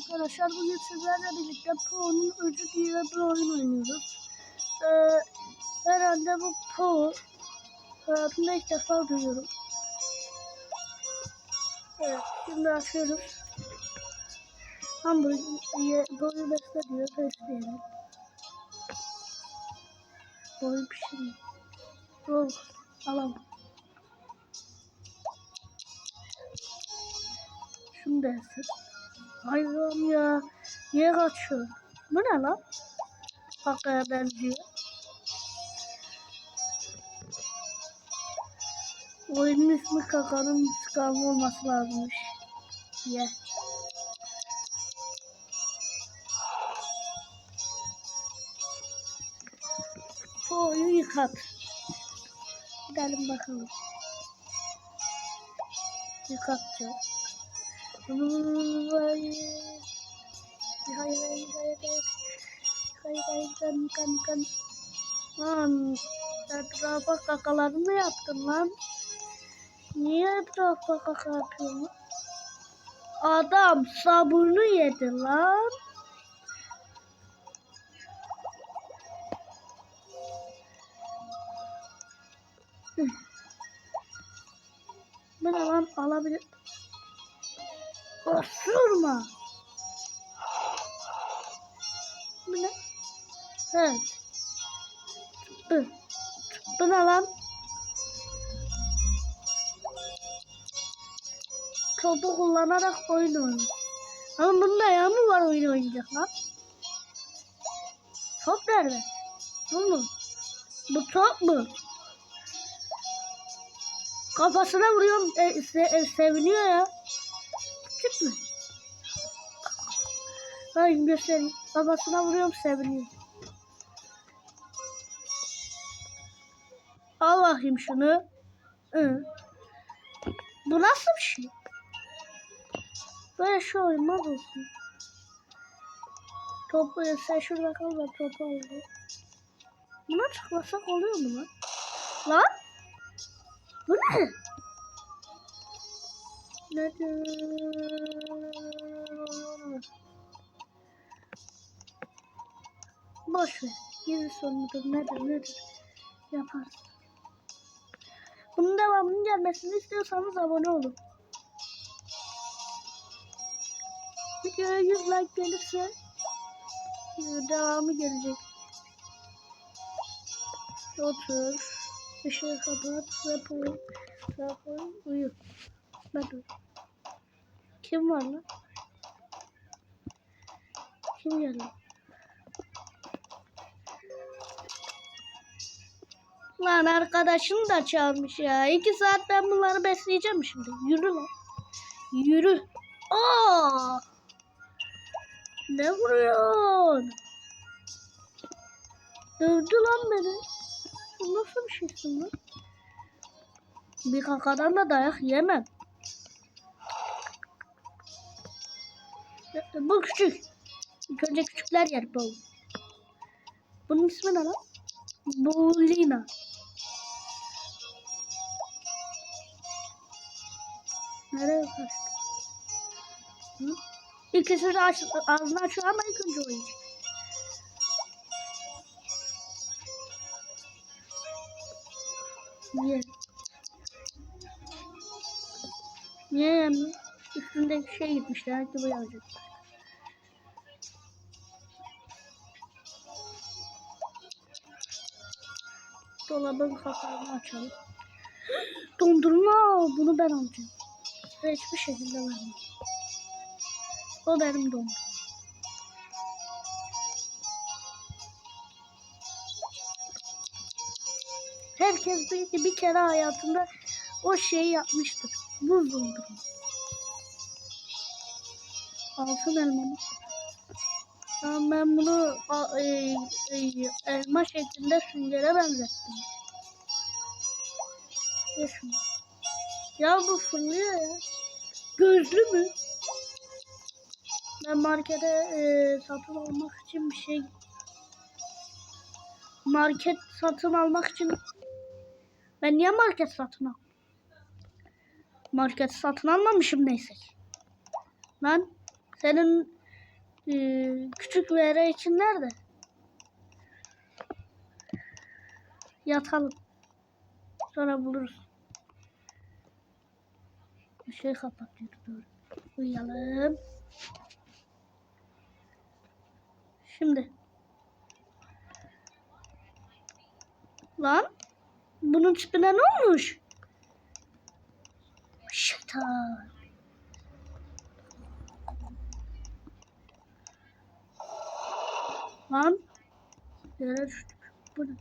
arkadaşlar bugün sizlerle birlikte Po'nun öcü diye bir oyun oynuyoruz. Ee, herhalde bu Po hayatımda ilk defa duyuyorum. Evet şimdi açıyoruz. Hamburger boyu besle diyor besleyelim. Boyu pişiriyor. Oh, alalım. Şunu da ısır. Hayvan ya. Niye kaçıyor? Bu ne lan? Kakaya benziyor. Oyunun ismi Kaka'nın intikamı olması lazımmış. Ye. Bu oyunu yıkat. Gidelim bakalım. Yıkatacağız. Hayır. Hayır, hayır, hayır, hayır. Hayır, kan, kan, kan. Lan, etrafa kakalarını yaptın lan. Niye etrafa kaka yapıyorsun? Adam sabunu yedi lan. Hı. Bu ne lan alabilir. Osurma. Bu ne? Evet. Bu. Bu ne lan? Topu kullanarak oyun oynuyor. Ama bunun ayağı mı var oyun oynayacak lan? Top nerede? Bu mu? Bu top mu? Kafasına vuruyorum. E, se, e, seviniyor ya. Küçük mü? Hayır göstereyim. Babasına vuruyorum seviniyor. Al bakayım şunu. Hı. Bu nasıl bir şey? Böyle şey olmaz olsun. Topu sen şurada kal da topu alayım. Buna çıkmasak oluyor mu lan? Lan? Bu ne? Boş ver. Gizli sorunudur. Nedir nedir? Yaparız. Bunun devamının gelmesini istiyorsanız abone olun. Videoya 100 like gelirse e, devamı gelecek. Otur. Işığı kapat. Rapor. Rapor. Uyu. Ben Kim var lan? Kim geldi? Lan arkadaşını da çağırmış ya. İki saat ben bunları besleyeceğim şimdi. Yürü lan. Yürü. Aa! Ne vuruyorsun? Dövdü lan beni. Bu nasıl bir şeysin lan? Bir kakadan da dayak yemem. Bu küçük. İlk önce küçükler yer bu. Bunun ismi ne lan? Bolina. Nereye kaçtı? Hı? İkisi de aç, ağzını açıyor ama ilk önce o yiyecek. Niye? Niye yemiyor? Üstündeki şey gitmişler. Belki bu yiyecek. Dolabın kapağını açalım. Dondurma. Bunu ben alacağım. Size hiçbir şekilde vermem. O benim dondurma. Herkes bir, bir kere hayatında o şeyi yapmıştır. Buz dondurma. Altın elmamı. Tamam ben bunu e, e, elma şeklinde süngere benzettim. Ya. Ya bu fırlıyor ya. Gözlü mü? Ben markete e, satın almak için bir şey market satın almak için ben niye market satın al? Market satın almamışım neyse. Lan senin Ee, küçük VR için nerede? Yatalım. Sonra buluruz. Bir şey kapatıyordu doğru. Uyuyalım. Şimdi. Lan. Bunun tipine ne olmuş? Şeytan. Lan. Yere düştük. Bu ne?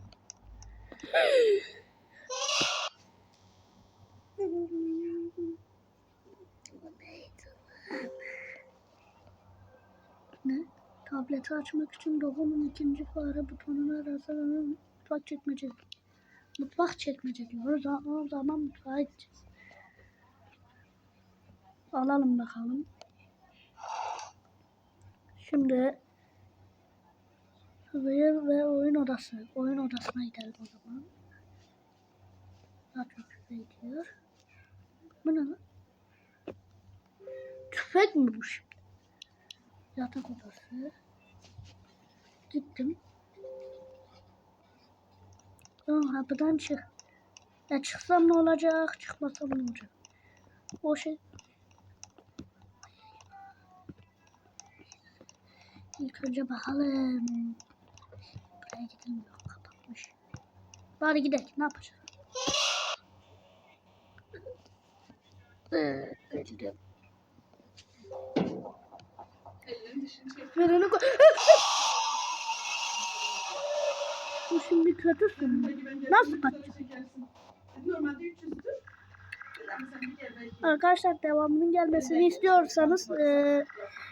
Ne? Tableti açmak için logonun ikinci fare butonuna rastlanan mutfak çekmece. Mutfak çekmece diyor. O zaman, o zaman mutfağa gideceğiz. Alalım bakalım. Şimdi Hızır ve oyun odası. Oyun odasına gidelim o zaman. Daha çok şüphe ediyor. Bu ne lan? Tüfek mi bu şimdi? Yatak odası. Gittim. Tamam kapıdan çık. Ya çıksam ne olacak, çıkmasam ne olacak? O şey... İlk önce bakalım. Gidelim yok kapatmış. Bari gidelim ne yapacağız? Öldüm. Freni koy. Bu şimdi kötüsün. Nasıl kaçacaksın? Normalde 300'dü. Yani sen bir kere belki Arkadaşlar devamının gelmesini istiyorsanız eee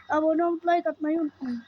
abone olup like atmayı unutmayın.